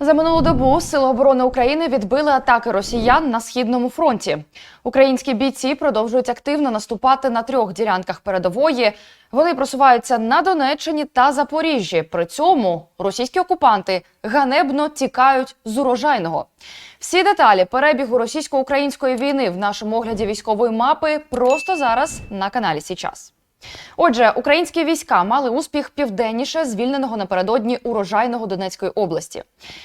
За минулу добу Сили оборони України відбили атаки росіян на східному фронті. Українські бійці продовжують активно наступати на трьох ділянках передової. Вони просуваються на Донеччині та Запоріжжі. При цьому російські окупанти ганебно тікають з урожайного. Всі деталі перебігу російсько-української війни в нашому огляді військової мапи просто зараз на каналі Січас. Отже, українські війська мали успіх південніше звільненого напередодні урожайного Донецької області.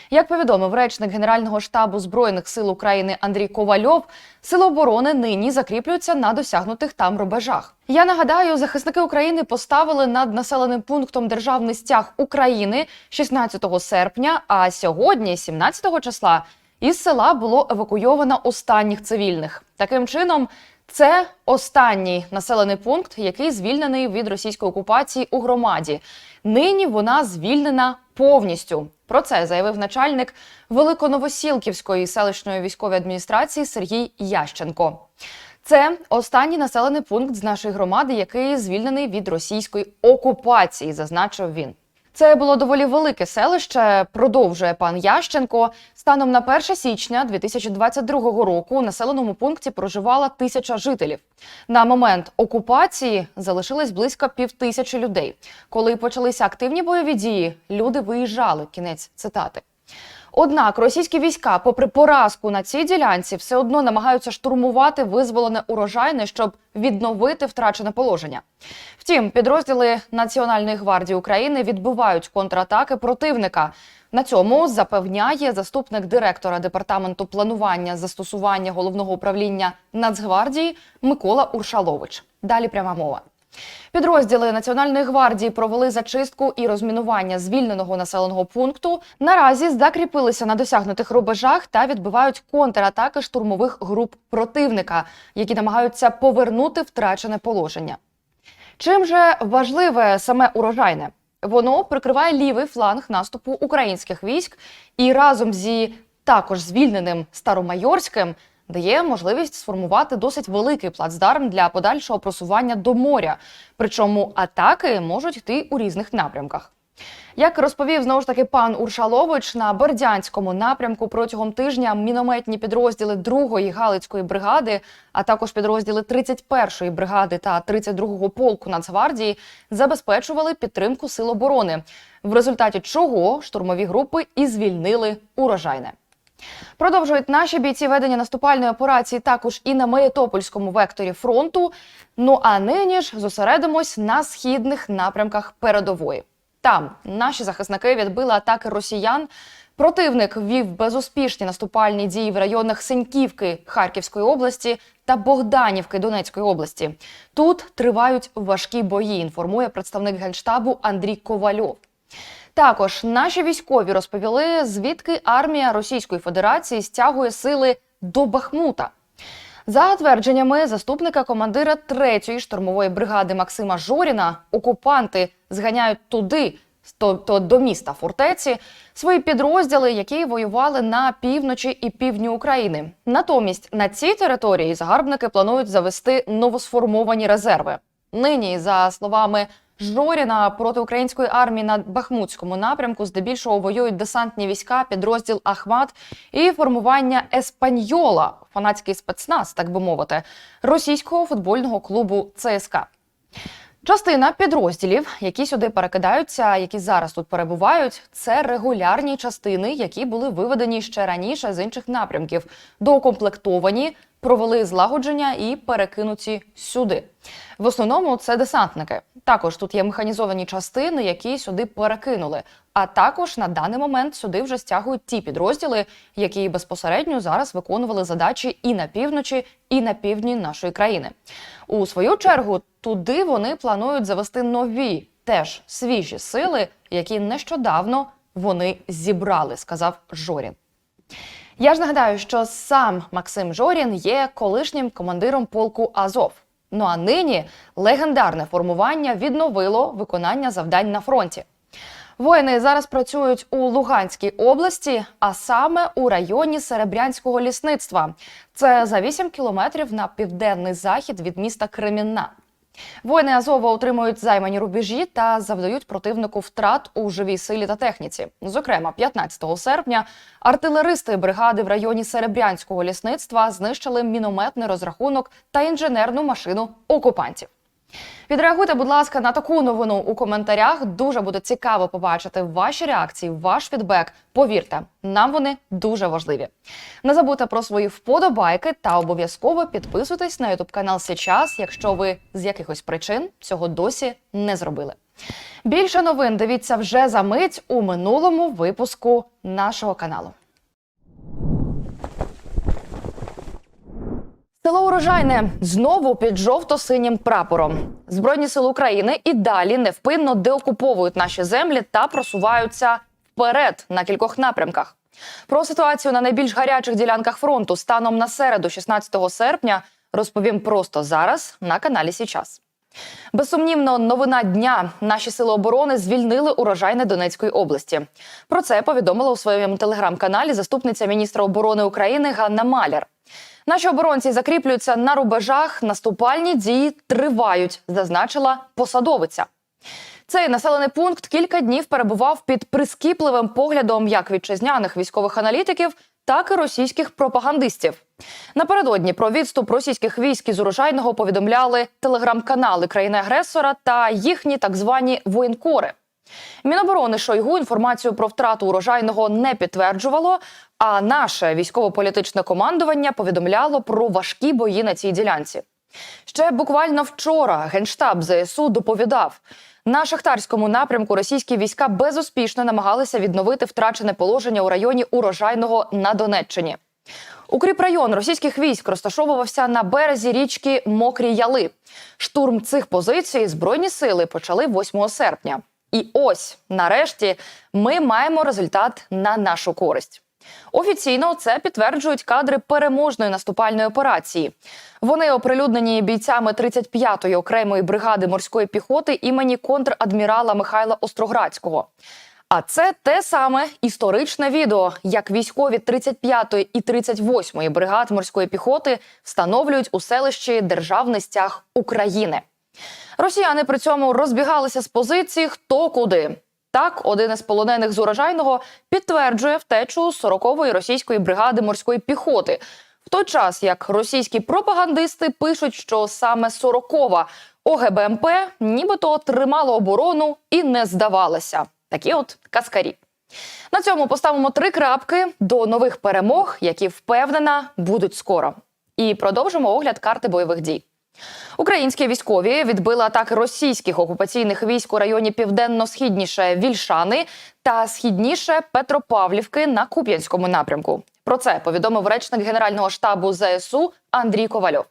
Як повідомив речник Генерального штабу збройних сил України Андрій Ковальов, сили оборони нині закріплюються на досягнутих там рубежах. Я нагадаю, захисники України поставили над населеним пунктом державний стяг України 16 серпня. А сьогодні, 17 числа, із села було евакуйовано останніх цивільних. Таким чином. Це останній населений пункт, який звільнений від російської окупації у громаді. Нині вона звільнена повністю. Про це заявив начальник Великоновосілківської селищної військової адміністрації Сергій Ященко. Це останній населений пункт з нашої громади, який звільнений від російської окупації, зазначив він. Це було доволі велике селище. Продовжує пан Ященко. Станом на 1 січня 2022 року у населеному пункті проживала тисяча жителів. На момент окупації залишилось близько півтисячі людей. Коли почалися активні бойові дії, люди виїжджали. Кінець цитати. Однак російські війська, попри поразку на цій ділянці, все одно намагаються штурмувати визволене урожайне, щоб відновити втрачене положення. Втім, підрозділи Національної гвардії України відбивають контратаки противника. На цьому запевняє заступник директора департаменту планування застосування головного управління Нацгвардії Микола Уршалович. Далі пряма мова. Підрозділи Національної гвардії провели зачистку і розмінування звільненого населеного пункту. Наразі закріпилися на досягнутих рубежах та відбивають контратаки штурмових груп противника, які намагаються повернути втрачене положення. Чим же важливе саме урожайне? Воно прикриває лівий фланг наступу українських військ і разом зі також звільненим Старомайорським дає можливість сформувати досить великий плацдарм для подальшого просування до моря. Причому атаки можуть йти у різних напрямках. Як розповів знову ж таки пан Уршалович, на Бердянському напрямку протягом тижня мінометні підрозділи 2-ї Галицької бригади, а також підрозділи 31-ї бригади та 32-го полку Нацгвардії забезпечували підтримку сил оборони, в результаті чого штурмові групи і звільнили урожайне. Продовжують наші бійці ведення наступальної операції також і на Мелітопольському векторі фронту. Ну а нині ж зосередимось на східних напрямках передової. Там наші захисники відбили атаки росіян. Противник вів безуспішні наступальні дії в районах Сеньківки Харківської області та Богданівки Донецької області. Тут тривають важкі бої. Інформує представник генштабу Андрій Ковальов. Також наші військові розповіли, звідки армія Російської Федерації стягує сили до Бахмута. За твердженнями заступника командира 3-ї штурмової бригади Максима Жоріна, окупанти зганяють туди, тобто до міста фортеці, свої підрозділи, які воювали на півночі і півдні України. Натомість на цій території загарбники планують завести новосформовані резерви. Нині, за словами Жоріна проти української армії на Бахмутському напрямку здебільшого воюють десантні війська, підрозділ Ахмат і формування Еспаньола, фанатський спецназ, так би мовити, російського футбольного клубу ЦСКА. Частина підрозділів, які сюди перекидаються, які зараз тут перебувають, це регулярні частини, які були виведені ще раніше з інших напрямків, доукомплектовані, провели злагодження і перекинуті сюди. В основному це десантники. Також тут є механізовані частини, які сюди перекинули. А також на даний момент сюди вже стягують ті підрозділи, які безпосередньо зараз виконували задачі і на півночі, і на півдні нашої країни. У свою чергу туди вони планують завести нові, теж свіжі сили, які нещодавно вони зібрали, сказав Жорін. Я ж нагадаю, що сам Максим Жорін є колишнім командиром полку Азов. Ну а нині легендарне формування відновило виконання завдань на фронті. Воїни зараз працюють у Луганській області, а саме у районі Серебрянського лісництва. Це за 8 кілометрів на південний захід від міста Кремінна. Воїни Азова отримують займані рубежі та завдають противнику втрат у живій силі та техніці. Зокрема, 15 серпня артилеристи бригади в районі Серебрянського лісництва знищили мінометний розрахунок та інженерну машину окупантів. Відреагуйте, будь ласка, на таку новину у коментарях. Дуже буде цікаво побачити ваші реакції, ваш фідбек. Повірте, нам вони дуже важливі. Не забудьте про свої вподобайки та обов'язково підписуйтесь на ютуб канал Січас, якщо ви з якихось причин цього досі не зробили. Більше новин дивіться вже за мить у минулому випуску нашого каналу. Село Урожайне знову під жовто-синім прапором. Збройні сили України і далі невпинно деокуповують наші землі та просуваються вперед на кількох напрямках. Про ситуацію на найбільш гарячих ділянках фронту станом на середу, 16 серпня, розповім просто зараз на каналі Січас. Безсумнівно, новина дня. Наші сили оборони звільнили урожайне Донецької області. Про це повідомила у своєму телеграм-каналі заступниця міністра оборони України Ганна Маляр. Наші оборонці закріплюються на рубежах. Наступальні дії тривають, зазначила посадовиця. Цей населений пункт кілька днів перебував під прискіпливим поглядом як вітчизняних військових аналітиків, так і російських пропагандистів. Напередодні про відступ російських військ із урожайного повідомляли телеграм-канали країни-агресора та їхні так звані воєнкори. Міноборони Шойгу інформацію про втрату урожайного не підтверджувало. А наше військово-політичне командування повідомляло про важкі бої на цій ділянці. Ще буквально вчора генштаб ЗСУ доповідав. На шахтарському напрямку російські війська безуспішно намагалися відновити втрачене положення у районі урожайного на Донеччині. Укріпрайон російських військ розташовувався на березі річки Мокрі Яли. Штурм цих позицій збройні сили почали 8 серпня. І ось нарешті ми маємо результат на нашу користь. Офіційно це підтверджують кадри переможної наступальної операції. Вони оприлюднені бійцями 35-ї окремої бригади морської піхоти імені контрадмірала Михайла Остроградського. А це те саме історичне відео, як військові 35-ї і 38-ї бригад морської піхоти встановлюють у селищі Державний стяг України. Росіяни при цьому розбігалися з позиції хто куди. Так, один із полонених з урожайного підтверджує втечу 40-ї російської бригади морської піхоти. В той час як російські пропагандисти пишуть, що саме 40-ва ОГБМП нібито тримала оборону і не здавалася. Такі от каскарі. На цьому поставимо три крапки до нових перемог, які впевнена будуть скоро. І продовжимо огляд карти бойових дій. Українські військові відбили атаки російських окупаційних військ у районі південно-східніше Вільшани та східніше Петропавлівки на Куп'янському напрямку. Про це повідомив речник Генерального штабу ЗСУ Андрій Ковальов.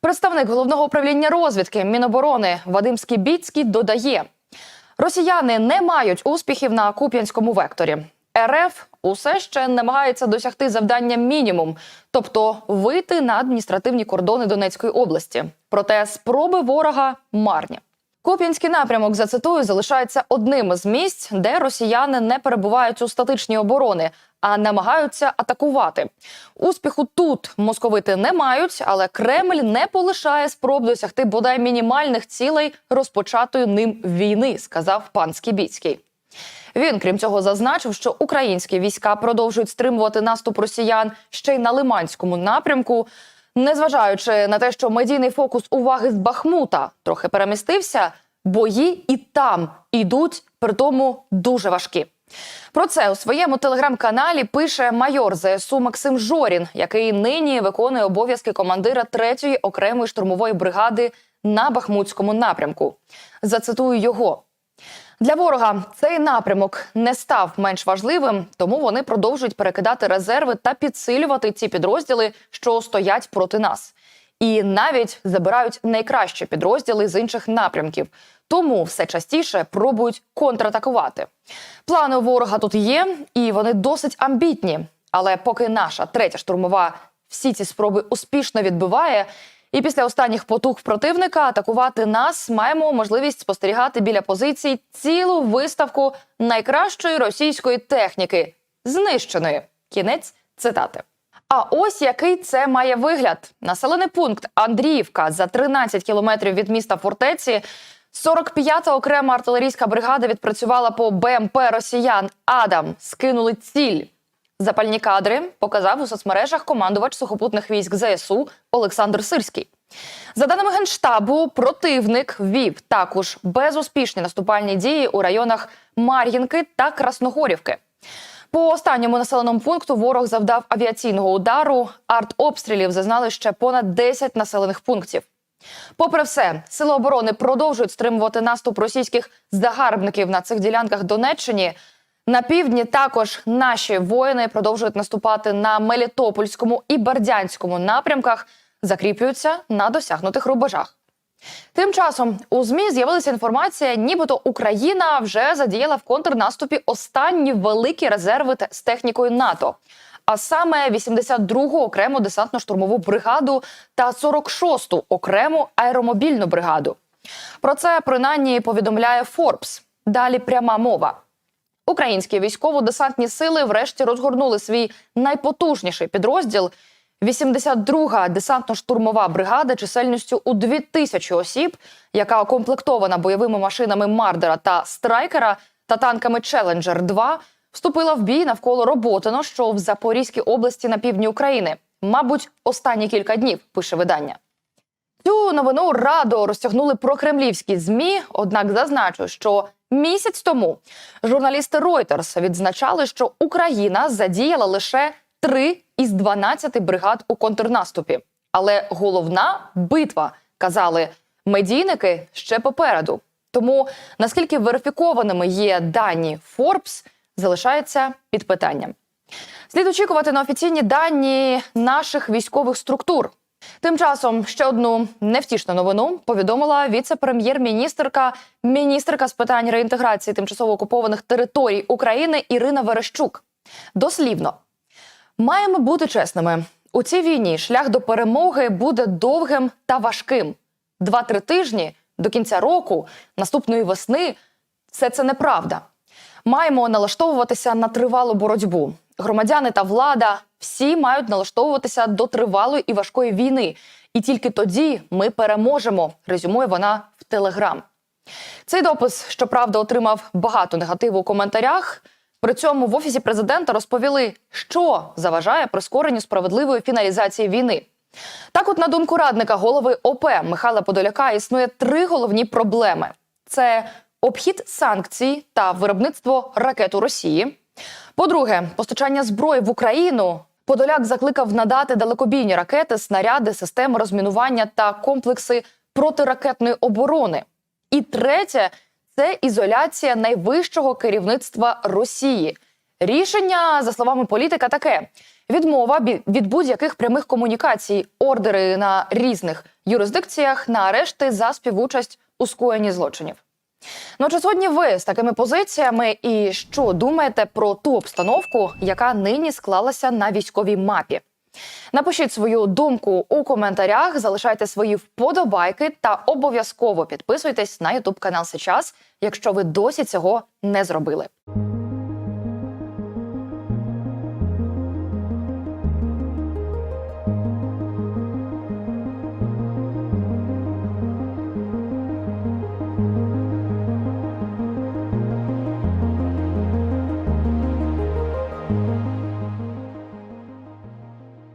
Представник головного управління розвідки Міноборони Вадим Скібіцький додає: Росіяни не мають успіхів на Куп'янському векторі. РФ усе ще намагається досягти завдання мінімум, тобто вийти на адміністративні кордони Донецької області. Проте спроби ворога марні. Куп'янський напрямок зацитую залишається одним із місць, де росіяни не перебувають у статичній оборони, а намагаються атакувати. Успіху тут московити не мають, але Кремль не полишає спроб досягти бодай мінімальних цілей розпочатої ним війни, сказав пан Скібіцький. Він, крім цього, зазначив, що українські війська продовжують стримувати наступ росіян ще й на Лиманському напрямку. Незважаючи на те, що медійний фокус уваги з Бахмута трохи перемістився, бої і там ідуть, при тому дуже важкі. Про це у своєму телеграм-каналі пише майор ЗСУ Максим Жорін, який нині виконує обов'язки командира 3-ї окремої штурмової бригади на Бахмутському напрямку. Зацитую його. Для ворога цей напрямок не став менш важливим, тому вони продовжують перекидати резерви та підсилювати ці підрозділи, що стоять проти нас, і навіть забирають найкращі підрозділи з інших напрямків. Тому все частіше пробують контратакувати. Плани ворога тут є, і вони досить амбітні. Але поки наша третя штурмова всі ці спроби успішно відбиває. І після останніх потуг противника атакувати нас маємо можливість спостерігати біля позицій цілу виставку найкращої російської техніки знищеної. Кінець цитати. А ось який це має вигляд: населений пункт Андріївка за 13 кілометрів від міста фортеці. 45-та окрема артилерійська бригада відпрацювала по БМП росіян. Адам скинули ціль. Запальні кадри показав у соцмережах командувач сухопутних військ ЗСУ Олександр Сирський. За даними генштабу, противник ввів також безуспішні наступальні дії у районах Мар'їнки та Красногорівки. По останньому населеному пункту ворог завдав авіаційного удару. Артобстрілів зазнали ще понад 10 населених пунктів. Попри все, сили оборони продовжують стримувати наступ російських загарбників на цих ділянках Донеччині. На півдні також наші воїни продовжують наступати на Мелітопольському і Бердянському напрямках, закріплюються на досягнутих рубежах. Тим часом у змі з'явилася інформація, нібито Україна вже задіяла в контрнаступі останні великі резерви з технікою НАТО. А саме 82-гу окрему десантно-штурмову бригаду та 46-ту окрему аеромобільну бригаду. Про це принаймні повідомляє Форбс. Далі пряма мова. Українські військово-десантні сили врешті розгорнули свій найпотужніший підрозділ. 82-га десантно-штурмова бригада чисельністю у 2000 осіб, яка укомплектована бойовими машинами Мардера та Страйкера та танками Челенджер 2 вступила в бій навколо Роботино, що в Запорізькій області на півдні України. Мабуть, останні кілька днів пише видання. Цю новину радо розтягнули прокремлівські змі. Однак зазначу, що місяць тому журналісти Reuters відзначали, що Україна задіяла лише 3 із 12 бригад у контрнаступі. Але головна битва казали медійники ще попереду. Тому наскільки верифікованими є дані Forbes, залишається під питанням. Слід очікувати на офіційні дані наших військових структур. Тим часом ще одну невтішну новину повідомила віце-прем'єр-міністерка, міністерка з питань реінтеграції тимчасово окупованих територій України Ірина Верещук. Дослівно, маємо бути чесними. У цій війні шлях до перемоги буде довгим та важким. Два-три тижні до кінця року, наступної весни, все це неправда. Маємо налаштовуватися на тривалу боротьбу. Громадяни та влада всі мають налаштовуватися до тривалої і важкої війни. І тільки тоді ми переможемо. Резюмує вона в Телеграм. Цей допис, щоправда, отримав багато негативу у коментарях. При цьому в офісі президента розповіли, що заважає прискоренню справедливої фіналізації війни. Так, от, на думку радника голови ОП Михайла Подоляка, існує три головні проблеми: це обхід санкцій та виробництво ракет у Росії. По-друге, постачання зброї в Україну. Подоляк закликав надати далекобійні ракети, снаряди, системи розмінування та комплекси протиракетної оборони. І третє це ізоляція найвищого керівництва Росії. Рішення, за словами політика, таке: відмова від будь-яких прямих комунікацій, ордери на різних юрисдикціях на арешти за співучасть у скоєнні злочинів. Ну, чи сьогодні ви з такими позиціями і що думаєте про ту обстановку, яка нині склалася на військовій мапі? Напишіть свою думку у коментарях, залишайте свої вподобайки та обов'язково підписуйтесь на Ютуб канал Сейчас, якщо ви досі цього не зробили.